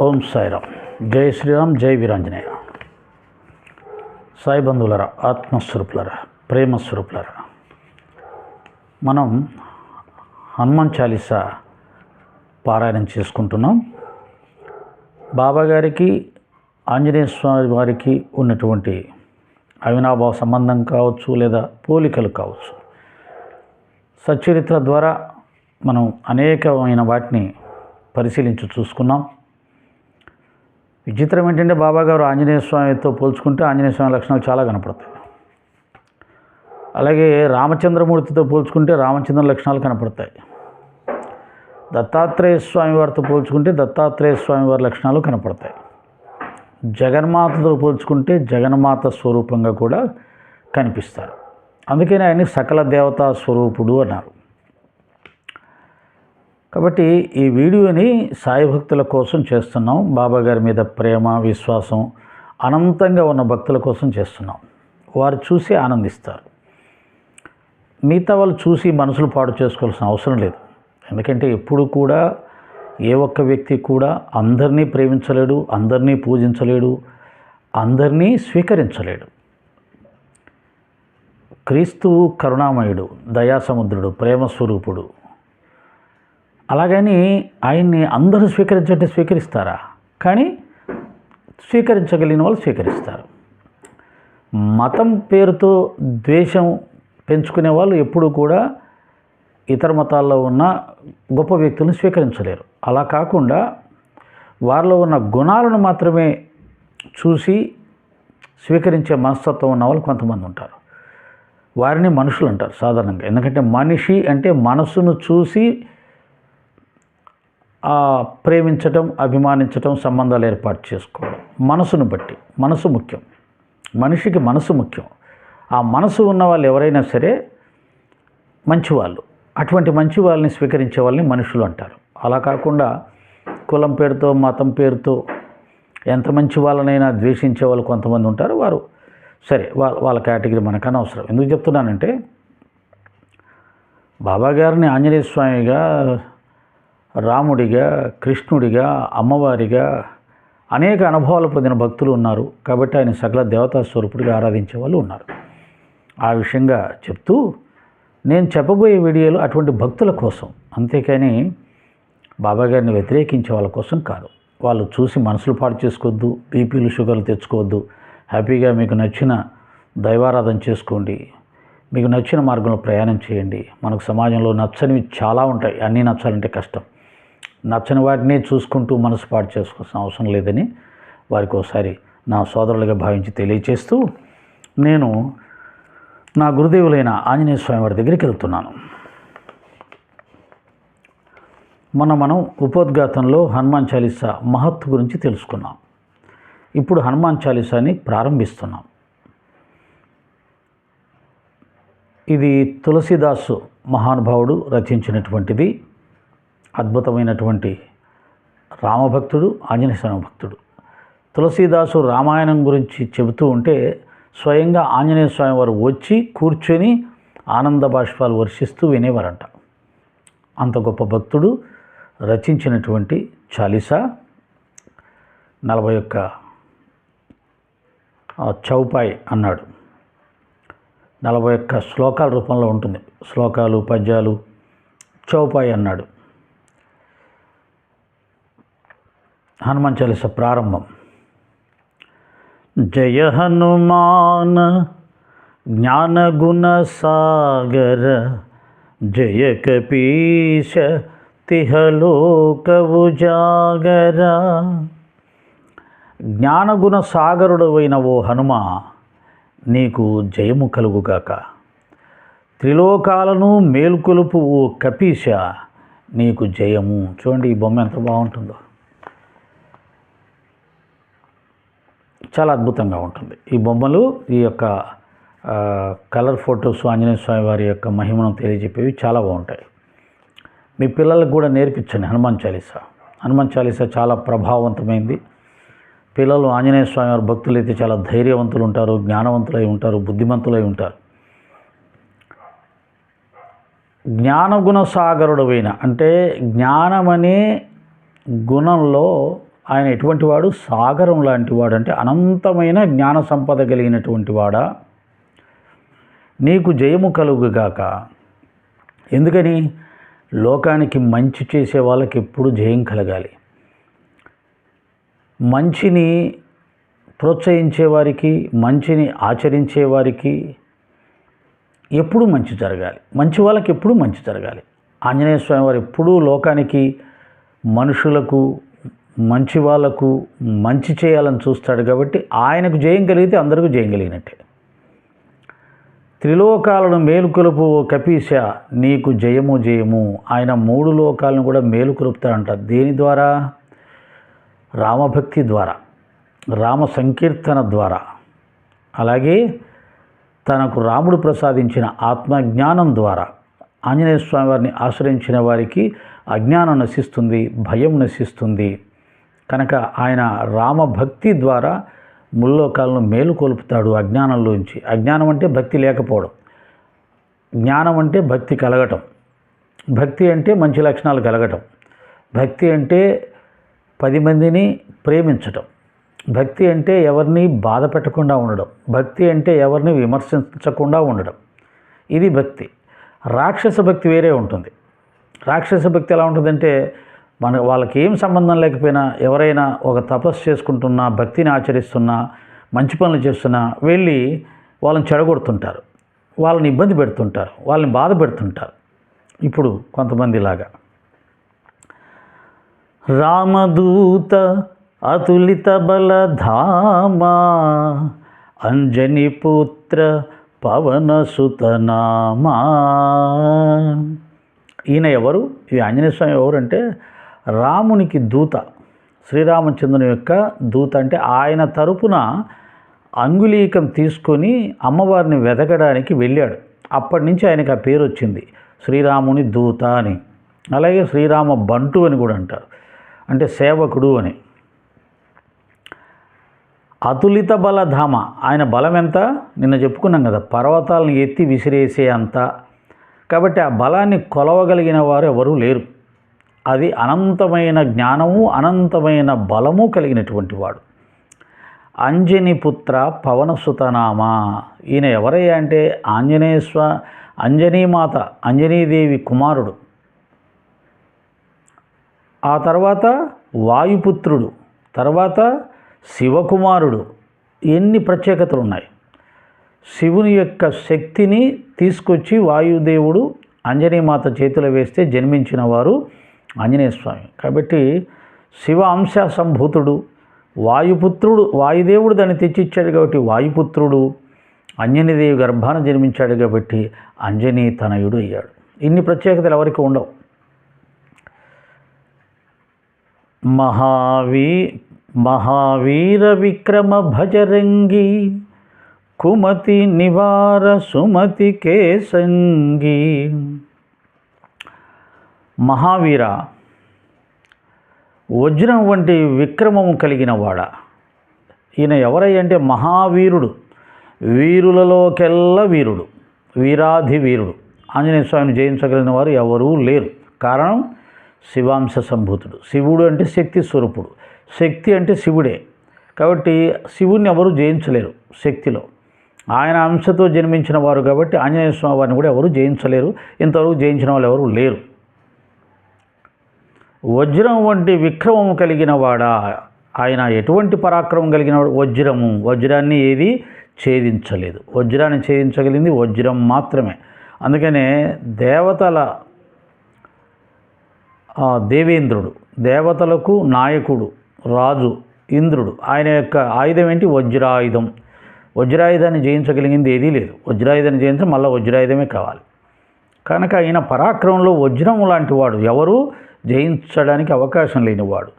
ఓం సాయిరామ్. జై శ్రీరామ్ జై వీరాంజనేయ. సాయి బంధువులరా ఆత్మస్వరూపులరా ప్రేమస్వరూపులరా మనం హనుమాన్ చాలీసా పారాయణం చేసుకుంటున్నాం. బాబాగారికి ఆంజనేయ స్వామి వారికి ఉన్నటువంటి అవినాభావ సంబంధం కావచ్చు లేదా పోలికలు కావచ్చు సచ్చరిత్ర ద్వారా మనం అనేకమైన వాటిని పరిశీలించి చూసుకున్నాం. విచిత్రం ఏంటంటే బాబా గారు ఆంజనేయ స్వామితో పోల్చుకుంటే ఆంజనేయ స్వామి లక్షణాలు చాలా కనపడతాయి. అలాగే రామచంద్రమూర్తితో పోల్చుకుంటే రామచంద్ర లక్షణాలు కనపడతాయి. దత్తాత్రేయ స్వామి వారితో పోల్చుకుంటే దత్తాత్రేయ స్వామి వారి లక్షణాలు కనపడతాయి. జగన్మాతతో పోల్చుకుంటే జగన్మాత స్వరూపంగా కూడా కనిపిస్తారు. అందుకని ఆయన సకల దేవతా స్వరూపుడు అన్నారు. కాబట్టి ఈ వీడియోని సాయి భక్తుల కోసం చేస్తున్నాం. బాబా గారి మీద ప్రేమ విశ్వాసం అనంతంగా ఉన్న భక్తుల కోసం చేస్తున్నాం. వారు చూసి ఆనందిస్తారు. మిగతా వాళ్ళు చూసి మనసులు పాడు చేసుకోవాల్సిన అవసరం లేదు. ఎందుకంటే ఎప్పుడు కూడా ఏ ఒక్క వ్యక్తి కూడా అందరినీ ప్రేమించలేడు అందరినీ పూజించలేడు అందరినీ స్వీకరించలేడు. క్రీస్తు కరుణామయుడు దయాసముద్రుడు ప్రేమస్వరూపుడు అలాగని ఆయన్ని అందరూ స్వీకరించంటే స్వీకరిస్తారా? కానీ స్వీకరించగలిగిన వాళ్ళు స్వీకరిస్తారు. మతం పేరుతో ద్వేషం పెంచుకునే వాళ్ళు ఎప్పుడూ కూడా ఇతర మతాల్లో ఉన్న గొప్ప వ్యక్తులను స్వీకరించలేరు. అలా కాకుండా వారిలో ఉన్న గుణాలను మాత్రమే చూసి స్వీకరించే మనస్తత్వం ఉన్న వాళ్ళు కొంతమంది ఉంటారు. వారిని మనుషులు అంటారు సాధారణంగా. ఎందుకంటే మనిషి అంటే మనసును చూసి ప్రేమించటం అభిమానించటం సంబంధాలు ఏర్పాటు చేసుకోవడం. మనసును బట్టి మనసు ముఖ్యం. మనిషికి మనసు ముఖ్యం. ఆ మనసు ఉన్న వాళ్ళు ఎవరైనా సరే మంచివాళ్ళు. అటువంటి మంచి వాళ్ళని స్వీకరించే వాళ్ళని మనుషులు అంటారు. అలా కాకుండా కులం పేరుతో మతం పేరుతో ఎంత మంచి వాళ్ళనైనా ద్వేషించే వాళ్ళు కొంతమంది ఉంటారు. వారు సరే వాళ్ళ వాళ్ళ కేటగిరీ మనకు అనవసరం ఎందుకు చెప్తున్నానంటే బాబా గారిని ఆంజనేయ స్వామిగా రాముడిగా కృష్ణుడిగా అమ్మవారిగా అనేక అనుభవాలు పొందిన భక్తులు ఉన్నారు. కాబట్టి ఆయన సకల దేవతా స్వరూపుడిగా ఆరాధించే వాళ్ళు ఉన్నారు. ఆ విషయంగా చెప్తూ నేను చెప్పబోయే వీడియోలు అటువంటి భక్తుల కోసం. అంతేకాని బాబా గారిని వ్యతిరేకించే వాళ్ళ కోసం కాదు. వాళ్ళు చూసి మనసులు పాడు చేసుకోవద్దు బీపీలు షుగర్లు తెచ్చుకోవద్దు. హ్యాపీగా మీకు నచ్చిన దైవారాధన చేసుకోండి. మీకు నచ్చిన మార్గంలో ప్రయాణం చేయండి. మనకు సమాజంలో నచ్చనివి చాలా ఉంటాయి. అన్నీ నచ్చాలంటే కష్టం. నచ్చని వాటిని చూసుకుంటూ మనసు పాటు చేసుకోవాల్సిన అవసరం లేదని వారికి ఒకసారి నా సోదరులుగా భావించి తెలియచేస్తూ నేను నా గురుదేవులైన ఆంజనేయ స్వామి వారి దగ్గరికి వెళ్తున్నాను. మొన్న మనం ఉపోద్ఘాతంలో హనుమాన్ చాలీసా మహత్తు గురించి తెలుసుకున్నాం. ఇప్పుడు హనుమాన్ చాలీసాని ప్రారంభిస్తున్నాం. ఇది తులసిదాసు మహానుభావుడు రచించినటువంటిది. అద్భుతమైనటువంటి రామభక్తుడు ఆంజనేయ స్వామి భక్తుడు. తులసీదాసు రామాయణం గురించి చెబుతూ ఉంటే స్వయంగా ఆంజనేయ స్వామి వారు వచ్చి కూర్చొని ఆనంద బాష్పాలు వర్షిస్తూ వినేవారంట. అంత గొప్ప భక్తుడు రచించినటువంటి చాలీసా నలభై ఒక్క చౌపాయ్ అన్నాడు. నలభై ఒక్క శ్లోకాల రూపంలో ఉంటుంది. శ్లోకాలు పద్యాలు చౌపాయ్ అన్నాడు. హనుమాన్ చాలీస ప్రారంభం. జయ హనుమాన్ జ్ఞానగుణ సాగర జయ కపీశ తిహలోకవు జాగర. జ్ఞానగుణ సాగరుడు అయిన ఓ హనుమ నీకు జయము కలుగుగాక. త్రిలోకాలను మేల్కొలుపు ఓ కపీశ నీకు జయము. చూడండి ఈ బొమ్మ ఎంత బాగుంటుందో. చాలా అద్భుతంగా ఉంటుంది. ఈ బొమ్మలు ఈ యొక్క కలర్ ఫొటోస్ ఆంజనేయ స్వామి వారి యొక్క మహిమను తెలియజెప్పేవి చాలా బాగుంటాయి. మీ పిల్లలకు కూడా నేర్పించండి హనుమాన్ చాలీసా. హనుమాన్ చాలీసా చాలా ప్రభావవంతమైంది. పిల్లలు ఆంజనేయ స్వామి వారి భక్తులు అయితే చాలా ధైర్యవంతులు ఉంటారు జ్ఞానవంతులై ఉంటారు బుద్ధిమంతులై ఉంటారు. జ్ఞానగుణ సాగరుడవైన అంటే జ్ఞానమనే గుణంలో ఆయన ఎటువంటి వాడు? సాగరం లాంటి వాడు. అంటే అనంతమైన జ్ఞాన సంపద కలిగినటువంటి వాడా? నీకు జయము కలుగుగాక ఎందుకని? లోకానికి మంచి చేసే వాళ్ళకి ఎప్పుడు జయం కలగాలి. మంచిని ప్రోత్సహించే వారికి మంచిని ఆచరించే వారికి ఎప్పుడూ మంచి జరగాలి. మంచి వాళ్ళకి ఎప్పుడు మంచి జరగాలి. ఆంజనేయ స్వామి వారు ఎప్పుడూ లోకానికి మనుషులకు మంచి వాళ్ళకు మంచి చేయాలని చూస్తాడు కాబట్టి ఆయనకు జయం కలిగితే అందరికీ జయం కలిగినట్టే. త్రిలోకాలను మేలుకొలుపు ఓ కపీశ నీకు జయము జయము. ఆయన మూడు లోకాలను కూడా మేలుకొలుపుతాడంట. దేని ద్వారా? రామభక్తి ద్వారా రామ సంకీర్తన ద్వారా. అలాగే తనకు రాముడు ప్రసాదించిన ఆత్మజ్ఞానం ద్వారా. ఆంజనేయ స్వామి వారిని ఆశ్రయించిన వారికి అజ్ఞానం నశిస్తుంది భయం నశిస్తుంది. కనుక ఆయన రామభక్తి ద్వారా ముల్లోకాలను మేలుకొల్పుతాడు అజ్ఞానంలోంచి. అజ్ఞానం అంటే భక్తి లేకపోవడం. జ్ఞానం అంటే భక్తి కలగటం. భక్తి అంటే మంచి లక్షణాలు కలగటం. భక్తి అంటే పది మందిని ప్రేమించటం. భక్తి అంటే ఎవరిని బాధ పెట్టకుండా ఉండడం. భక్తి అంటే ఎవరిని విమర్శించకుండా ఉండడం. ఇది భక్తి. రాక్షస భక్తి వేరే ఉంటుంది. రాక్షస భక్తి ఎలా ఉంటుందంటే మన వాళ్ళకి ఏం సంబంధం లేకపోయినా ఎవరైనా ఒక తపస్సు చేసుకుంటున్నా భక్తిని ఆచరిస్తున్నా మంచి పనులు చేస్తున్నా వెళ్ళి వాళ్ళని చెడగొడుతుంటారు. వాళ్ళని ఇబ్బంది పెడుతుంటారు. వాళ్ళని బాధ పెడుతుంటారు. ఇప్పుడు కొంతమందిలాగా. రామదూత అతులిత బలధామా అంజని పుత్ర పవన సుతనామా ఈయన ఎవరు? ఈ ఆంజనేయ స్వామి ఎవరు అంటే రామునికి దూత. శ్రీరామచంద్రుని యొక్క దూత అంటే ఆయన తరపున అంగుళీకం తీసుకొని అమ్మవారిని వెతకడానికి వెళ్ళాడు. అప్పటి నుంచి ఆయనకి ఆ పేరు వచ్చింది. శ్రీరాముని దూత అని. అలాగే శ్రీరామ బంటు అని కూడా అంటారు. అంటే సేవకుడు అని. అతులిత బలధామ. ఆయన బలం ఎంత? నిన్న చెప్పుకున్నాం కదా పర్వతాలను ఎత్తి విసిరేసే అంత. కాబట్టి ఆ బలాన్ని కొలవగలిగిన వారు ఎవరూ లేరు. అది అనంతమైన జ్ఞానము అనంతమైన బలము కలిగినటువంటి వాడు. అంజనిపుత్ర పవనసుతనామ. ఈయన ఎవరయ్యా అంటే ఆంజనేయస్వ అంజనీమాత అంజనీదేవి కుమారుడు. ఆ తర్వాత వాయుపుత్రుడు తర్వాత శివకుమారుడు. ఎన్ని ప్రత్యేకతలు ఉన్నాయి శివుని యొక్క శక్తిని తీసుకొచ్చి వాయుదేవుడు అంజనీమాత చేతిలో వేస్తే జన్మించిన వారు ఆంజనేయ స్వామి. కాబట్టి శివ అంశ సంభూతుడు వాయుపుత్రుడు వాయుదేవుడు దాన్ని తెచ్చిచ్చాడు కాబట్టి వాయుపుత్రుడు అంజనీదేవి గర్భాన జన్మించాడు కాబట్టి అంజనీ తనయుడు అయ్యాడు. ఇన్ని ప్రత్యేకతలు ఎవరికి ఉండవు. మహావీ మహావీర విక్రమ భజరంగి కుమతి నివార సుమతి కేసంగి మహావీర. వజ్రం వంటి విక్రమము కలిగిన వాడ. ఈయన ఎవరయ్యంటే మహావీరుడు. వీరులలోకెల్లా వీరుడు. వీరాధి వీరుడు. ఆంజనేయ స్వామిని జయించగలిగిన వారు ఎవరూ లేరు. కారణం శివాంశ సంభూతుడు. శివుడు అంటే శక్తి స్వరూపుడు. శక్తి అంటే శివుడే. కాబట్టి శివుని ఎవరు జయించలేరు శక్తిలో. ఆయన అంశతో జన్మించిన వారు కాబట్టి ఆంజనేయ స్వామి వారిని కూడా ఎవరు జయించలేరు. ఇంతవరకు జయించిన వాళ్ళు ఎవరు లేరు. వజ్రం వంటి విక్రమం కలిగిన వాడా? ఆయన ఎటువంటి పరాక్రమం కలిగిన వాడు? వజ్రము. వజ్రాన్ని ఏది? ఛేదించలేదు. వజ్రాన్ని ఛేదించగలిగింది వజ్రం మాత్రమే. అందుకనే దేవతల దేవేంద్రుడు దేవతలకు నాయకుడు రాజు ఇంద్రుడు ఆయన యొక్క ఆయుధం ఏంటి? వజ్రాయుధం. వజ్రాయుధాన్ని జయించగలిగింది ఏదీ లేదు. వజ్రాయుధాన్ని జయించడం మళ్ళీ వజ్రాయుధమే కావాలి. కనుక ఈయన పరాక్రమంలో వజ్రం లాంటి వాడు ఎవరు? జయించడానికి అవకాశం లేనివాడు.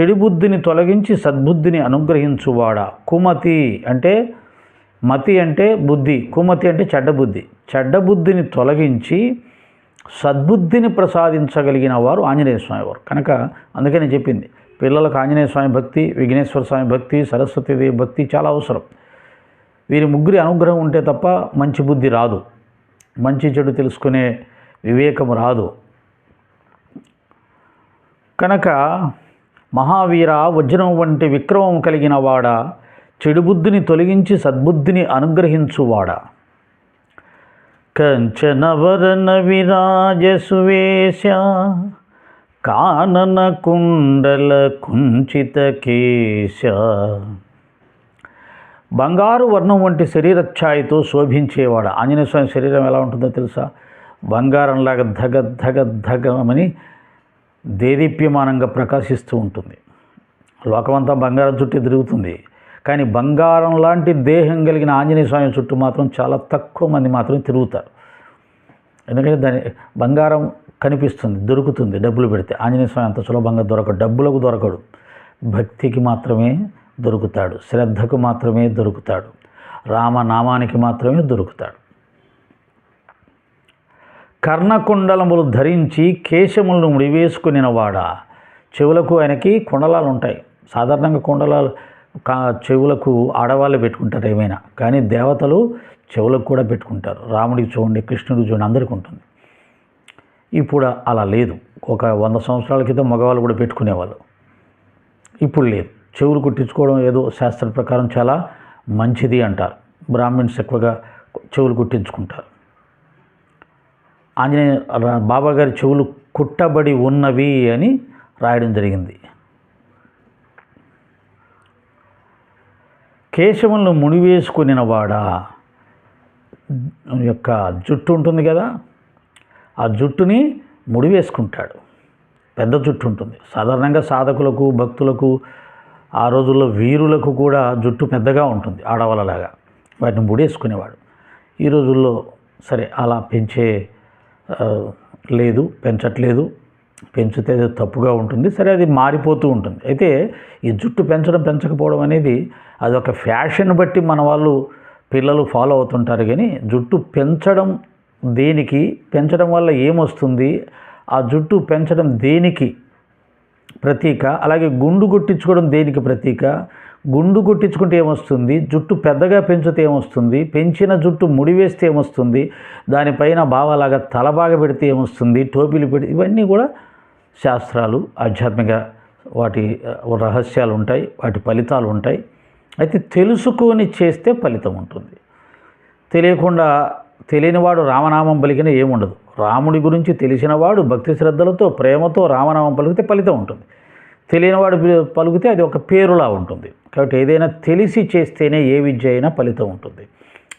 చెడు బుద్ధిని తొలగించి సద్బుద్ధిని అనుగ్రహించువాడా? కుమతి అంటే మతి అంటే బుద్ధి కుమతి అంటే చెడ్డ బుద్ధి. చెడ్డ బుద్ధిని తొలగించి సద్బుద్ధిని ప్రసాదించగలిగిన వారు ఆంజనేయ స్వామి వారు. కనుక అందుకని చెప్పింది పిల్లలకు ఆంజనేయ స్వామి భక్తి విఘ్నేశ్వర స్వామి భక్తి సరస్వతీదేవి భక్తి చాలా అవసరం. వీరి ముగ్గురి అనుగ్రహం ఉంటే తప్ప మంచి బుద్ధి రాదు. మంచి చెడు తెలుసుకునే వివేకం రాదు. కనుక మహావీర వజ్రం వంటి విక్రమం కలిగిన వాడా చెడుబుద్ధిని తొలగించి సద్బుద్ధిని అనుగ్రహించువాడా. కంచనవరణ విరాజసువేశ కానన కుండల కుంచిత కేశ బంగారు వర్ణం వంటి శరీరఛాయతో శోభించేవాడు. ఆంజనేయ స్వామి శరీరం ఎలా ఉంటుందో తెలుసా? బంగారంలాగా ధగ ధగ ధగమని దేదీప్యమానంగా ప్రకాశిస్తూ ఉంటుంది. లోకమంతా బంగారం చుట్టూ తిరుగుతుంది. కానీ బంగారం లాంటి దేహం కలిగిన ఆంజనేయ స్వామి చుట్టూ మాత్రం చాలా తక్కువ మంది మాత్రమే తిరుగుతారు. ఎందుకంటే దాని బంగారం కనిపిస్తుంది దొరుకుతుంది డబ్బులు పెడితే. ఆంజనేయ స్వామి అంత సులభంగా దొరకడు డబ్బులకు దొరకడు. భక్తికి మాత్రమే దొరుకుతాడు శ్రద్ధకు మాత్రమే దొరుకుతాడు రామనామానికి మాత్రమే దొరుకుతాడు. కర్ణకుండలములు ధరించి కేశములను ముడివేసుకునినవాడా? చెవులకు ఆయనకి కుండలాలు ఉంటాయి సాధారణంగా కుండలాలు కా చెవులకు ఆడవాళ్ళు పెట్టుకుంటారు ఏమైనా. కానీ దేవతలు చెవులకు కూడా పెట్టుకుంటారు. రాముడికి చూడండి కృష్ణుడికి చూడండి అందరికీ ఉంటుంది. ఇప్పుడు అలా లేదు. ఒక వంద సంవత్సరాల క్రితం మగవాళ్ళు కూడా పెట్టుకునేవాళ్ళు. ఇప్పుడు లేదు. చెవులు కుట్టించుకోవడం ఏదో శాస్త్ర ప్రకారం చాలా మంచిది అంటారు. బ్రాహ్మిన్స్ ఎక్కువగా చెవులు కుట్టించుకుంటారు. ఆంజనేయ బాబా గారి చెవులు కుట్టబడి ఉన్నవి అని రాయడం జరిగింది. కేశవంలో ముడివేసుకునినవాడ యొక్క జుట్టు ఉంటుంది కదా ఆ జుట్టుని ముడివేసుకుంటాడు. పెద్ద జుట్టు ఉంటుంది. సాధారణంగా సాధకులకు భక్తులకు ఆ రోజుల్లో వీరులకు కూడా జుట్టు పెద్దగా ఉంటుంది ఆడవాళ్ళలాగా. వాటిని ముడేసుకునేవాడు. ఈ రోజుల్లో సరే అలా పెంచే లేదు పెంచట్లేదు. పెంచితే అది తప్పుగా ఉంటుంది. సరే అది మారిపోతూ ఉంటుంది. అయితే ఈ జుట్టు పెంచడం పెంచకపోవడం అనేది అది ఒక ఫ్యాషన్ బట్టి మన వాళ్ళు పిల్లలు ఫాలో అవుతుంటారు కానీ జుట్టు పెంచడం దేనికి పెంచడం వల్ల ఏమొస్తుంది? ఆ జుట్టు పెంచడం దేనికి ప్రతీక. అలాగే గుండు కొట్టించుకోవడం దేనికి ప్రతీక? గుండు కొట్టించుకుంటే ఏమొస్తుంది? జుట్టు పెద్దగా పెంచితే ఏమొస్తుంది? పెంచిన జుట్టు ముడివేస్తే ఏమొస్తుంది? దానిపైన బావలాగా తలబాగా పెడితే ఏమొస్తుంది? టోపీలు పెడితే ఇవన్నీ కూడా శాస్త్రాలు ఆధ్యాత్మిక వాటి రహస్యాలు ఉంటాయి వాటి ఫలితాలు ఉంటాయి. అయితే తెలుసుకొని చేస్తే ఫలితం ఉంటుంది. తెలియకుండా తెలియనివాడు రామనామం పలికిన ఏముండదు. రాముడి గురించి తెలిసినవాడు భక్తి శ్రద్ధలతో ప్రేమతో రామనామం పలికితే ఫలితం ఉంటుంది. తెలియనివాడు పలికితే అది ఒక పేరులా ఉంటుంది. కాబట్టి ఏదైనా తెలిసి చేస్తేనే ఏ విద్య అయినా ఫలితం ఉంటుంది.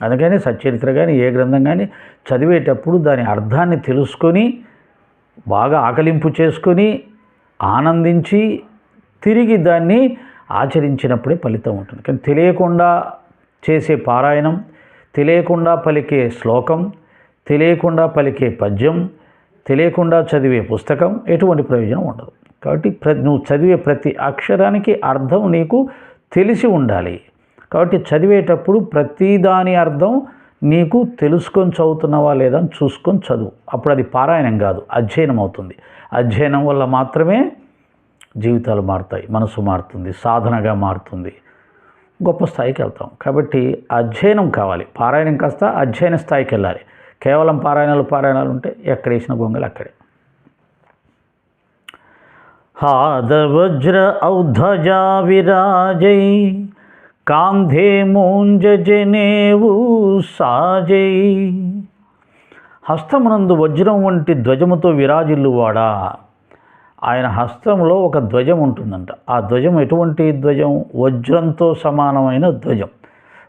అందుకని సచ్చరిత్ర కానీ ఏ గ్రంథం కానీ చదివేటప్పుడు దాని అర్థాన్ని తెలుసుకొని బాగా ఆకలింపు చేసుకొని ఆనందించి తిరిగి దాన్ని ఆచరించినప్పుడే ఫలితం ఉంటుంది. కానీ తెలియకుండా చేసే పారాయణం తెలియకుండా పలికే శ్లోకం తెలియకుండా పలికే పద్యం తెలియకుండా చదివే పుస్తకం ఎటువంటి ప్రయోజనం ఉండదు. కాబట్టి ప్ర నువ్వు చదివే ప్రతి అక్షరానికి అర్థం నీకు తెలిసి ఉండాలి. కాబట్టి చదివేటప్పుడు ప్రతి దాని అర్థం నీకు తెలుసుకొని చదువుతున్నావా లేదా అని చూసుకొని చదువు. అప్పుడు అది పారాయణం కాదు అధ్యయనం అవుతుంది. అధ్యయనం వల్ల మాత్రమే జీవితాలు మారుతాయి మనసు మారుతుంది సాధనగా మారుతుంది. గొప్ప స్థాయికి వెళ్తాం. కాబట్టి అధ్యయనం కావాలి. పారాయణం కాస్త అధ్యయన స్థాయికి వెళ్ళాలి. కేవలం పారాయణాలు పారాయణాలు ఉంటే ఎక్కడ వేసిన గొంగలు అక్కడే. హాదవజ్ర ఔధజా విరాజై కాంధే మూంజనేవు సాజై. హస్తమునందు వజ్రం వంటి ధ్వజముతో విరాజిల్లువాడా? ఆయన హస్తంలో ఒక ధ్వజం ఉంటుందంట. ఆ ధ్వజం ఎటువంటి ధ్వజం? వజ్రంతో సమానమైన ధ్వజం.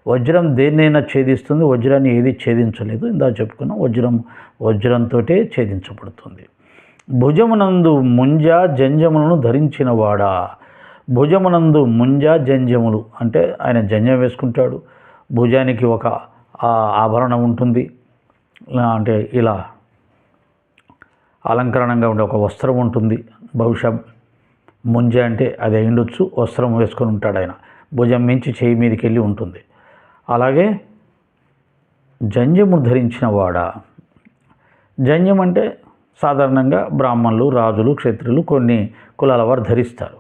వజ్రం దేన్నైనా ఛేదిస్తుంది వజ్రాన్ని ఏది ఛేదించలేదు. ఇందా చెప్పుకున్నాం వజ్రం వజ్రంతో ఛేదించబడుతుంది. భుజమునందు ముంజ జంజములను ధరించినవాడా? భుజమునందు ముంజ జంజములు అంటే ఆయన జంజం వేసుకుంటాడు. భుజానికి ఒక ఆభరణం ఉంటుంది. అంటే ఇలా అలంకరణంగా ఉండే ఒక వస్త్రం ఉంటుంది. బహుశా ముంజ అంటే అది అయిండొచ్చు. వస్త్రం వేసుకొని ఉంటాడు ఆయన. భుజం మించి చేయి మీదకి వెళ్ళి ఉంటుంది. అలాగే జంజము ధరించిన వాడా. జంజం అంటే సాధారణంగా బ్రాహ్మణులు రాజులు క్షత్రులు కొన్ని కులాల వారు ధరిస్తారు.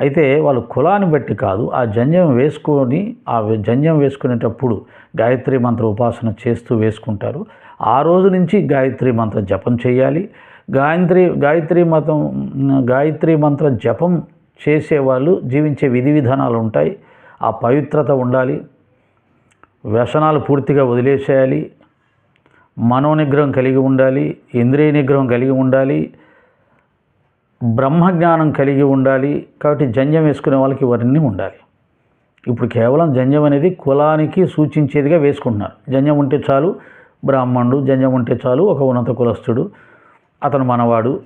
అయితే వాళ్ళు కులాన్ని బట్టి కాదు. ఆ జంజం వేసుకొని ఆ జంజం వేసుకునేటప్పుడు గాయత్రి మంత్ర ఉపాసన చేస్తూ వేసుకుంటారు. ఆ రోజు నుంచి గాయత్రి మంత్ర జపం చేయాలి. గాయత్రి గాయత్రి మతం గాయత్రి మంత్ర జపం చేసేవాళ్ళు జీవించే విధి విధానాలు ఉంటాయి. ఆ పవిత్రత ఉండాలి. వ్యసనాలు పూర్తిగా వదిలేసేయాలి. మనోనిగ్రహం కలిగి ఉండాలి. ఇంద్రియ నిగ్రహం కలిగి ఉండాలి. బ్రహ్మజ్ఞానం కలిగి ఉండాలి. కాబట్టి జంజం వేసుకునే వాళ్ళకి ఇవన్నీ ఉండాలి. ఇప్పుడు కేవలం జంజం అనేది కులానికి సూచించేదిగా వేసుకుంటున్నారు. జంజం ఉంటే చాలు బ్రాహ్మణుడు జంజం ఉంటే చాలు ఒక ఉన్నత కులస్తుడు అతను మనవాడు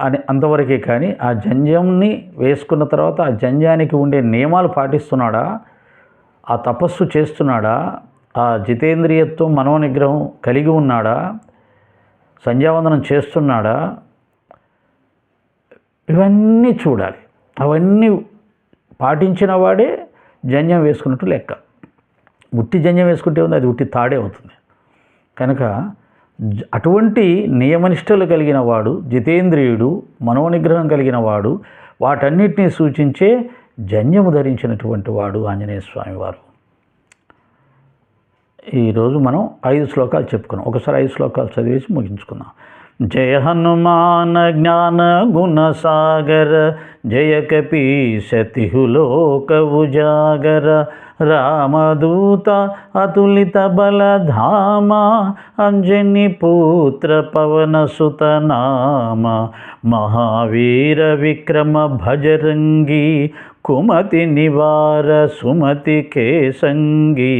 అని అంతవరకే కానీ ఆ జంజంని వేసుకున్న తర్వాత ఆ జంజానికి ఉండే నియమాలు పాటిస్తున్నాడా? ఆ తపస్సు చేస్తున్నాడా? ఆ జితేంద్రియత్వం మనోనిగ్రహం కలిగి ఉన్నాడా? సంధ్యావందనం చేస్తున్నాడా? ఇవన్నీ చూడాలి. అవన్నీ పాటించిన వాడే జంజం వేసుకున్నట్టు లెక్క. ఉట్టి జంజం వేసుకుంటే ఉంది అది ఉట్టి తాడే అవుతుంది. కనుక జ- అటువంటి నియమనిష్టలు కలిగిన వాడు జితేంద్రియుడు మనోనిగ్రహం కలిగిన వాడు వాటన్నిటినీ సూచించే జన్యము ధరించినటువంటి వాడు ఆంజనేయ స్వామివారు ఈరోజు మనం ఐదు శ్లోకాలు చెప్పుకున్నాం. ఒకసారి ఐదు శ్లోకాలు చదివేసి ముగించుకుందాం. జయ హనుమాన జ్ఞాన గుణ సాగర జయ కపీశతిహులోక ఉజాగర రామదూత అతులిత బలధామ అంజని పుత్ర పవన సుత నామ మహావీర విక్రమ భజరంగి కుమతి నివార సుమతి కేసంగీ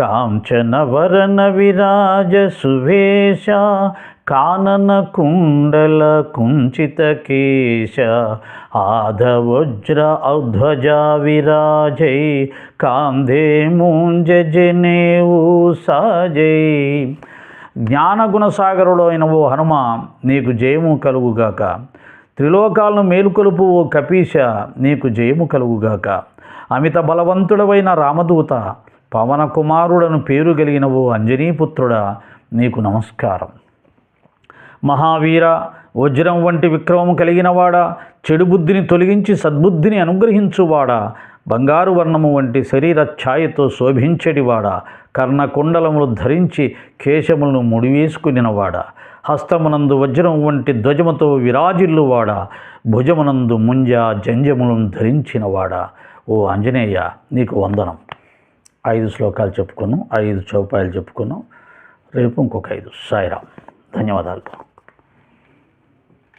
కాంచనవరణ విరాజ సువేశ కానన కుండల కుంచిత కేశ ఆధవజ్ర ఔధ్వజా విరాజై కాంధే మూంజ జనేవు సాజై. జ్ఞానగుణసాగరుడు అయిన ఓ హనుమ నీకు జయము కలుగుగాక. త్రిలోకాలను మేలుకొలుపు ఓ కపీశ నీకు జయము కలుగుగాక. అమిత బలవంతుడవైన రామదూత పవన కుమారుడను పేరు కలిగిన ఓ అంజనీపుత్రుడా నీకు నమస్కారం. మహావీర వజ్రం వంటి విక్రమము కలిగినవాడా? చెడు బుద్ధిని తొలగించి సద్బుద్ధిని అనుగ్రహించువాడా? బంగారు వర్ణము వంటి శరీర ఛాయతో శోభించడివాడా? కర్ణకుండలములు ధరించి కేశములను ముడివేసుకునినవాడా? హస్తమునందు వజ్రం వంటి ధ్వజముతో విరాజిల్లువాడా? భుజమునందు ముంజ జంజములను ధరించినవాడా? ఓ ఆంజనేయ నీకు వందనం. ఐదు శ్లోకాలు చెప్పుకున్నాం ఐదు చౌపాయలు చెప్పుకున్నాం. రేపు ఇంకొక ఐదు. సాయిరా ధన్యవాదాలు.